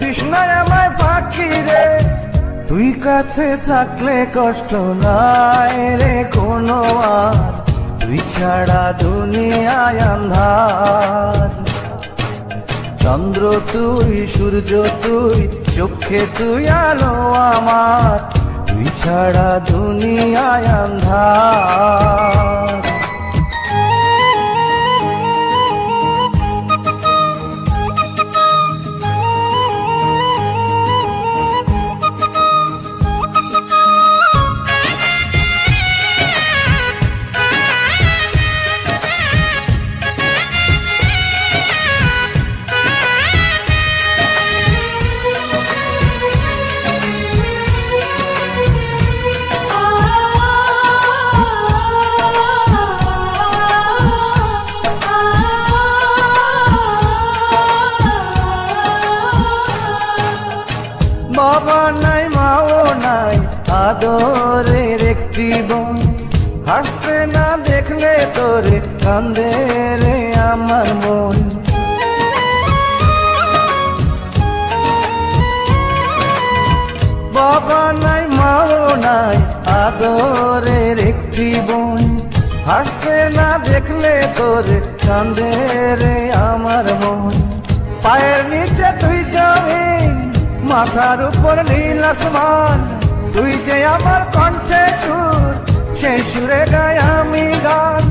বিষ্ণায় আমায় পাখি রে তুই কাছে থাকলে কষ্ট নাই রে কোনো আর তুই ছাড়া দুনিয়ায় আন্ধার। চন্দ্র তুই, সূর্য তুই, চোখে তুই, আলো আমার। তুই ছাড়া দুনিয়ায় আন্ধার। বাবা নাই, মাও নাই, আদরের একটি বোন। হাসতে না দেখলে তোরে কান্দে রে আমার মন। বাবা নাই, মাও নাই, আদরের একটি বোন। হাসতে না দেখলে তোরে কান্দে রে আমার মন। পায়ের নিচে তুই জমিন মাথার উপর নীল আসমান, তুই যে আমার কণ্ঠে সুর সেই সুরে গাই আমি গান।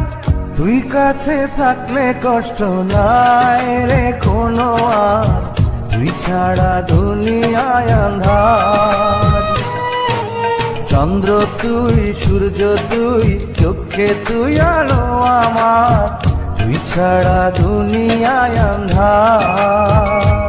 তুই কাছে থাকলে কষ্ট নাই রে কোনো তুই ছাড়া দুনিয়ায় আন্ধার চন্দ্র তুই, সূর্য তুই, চোখে তুই, আলো আমার, তুই ছাড়া দুনিয়ায় আন্ধার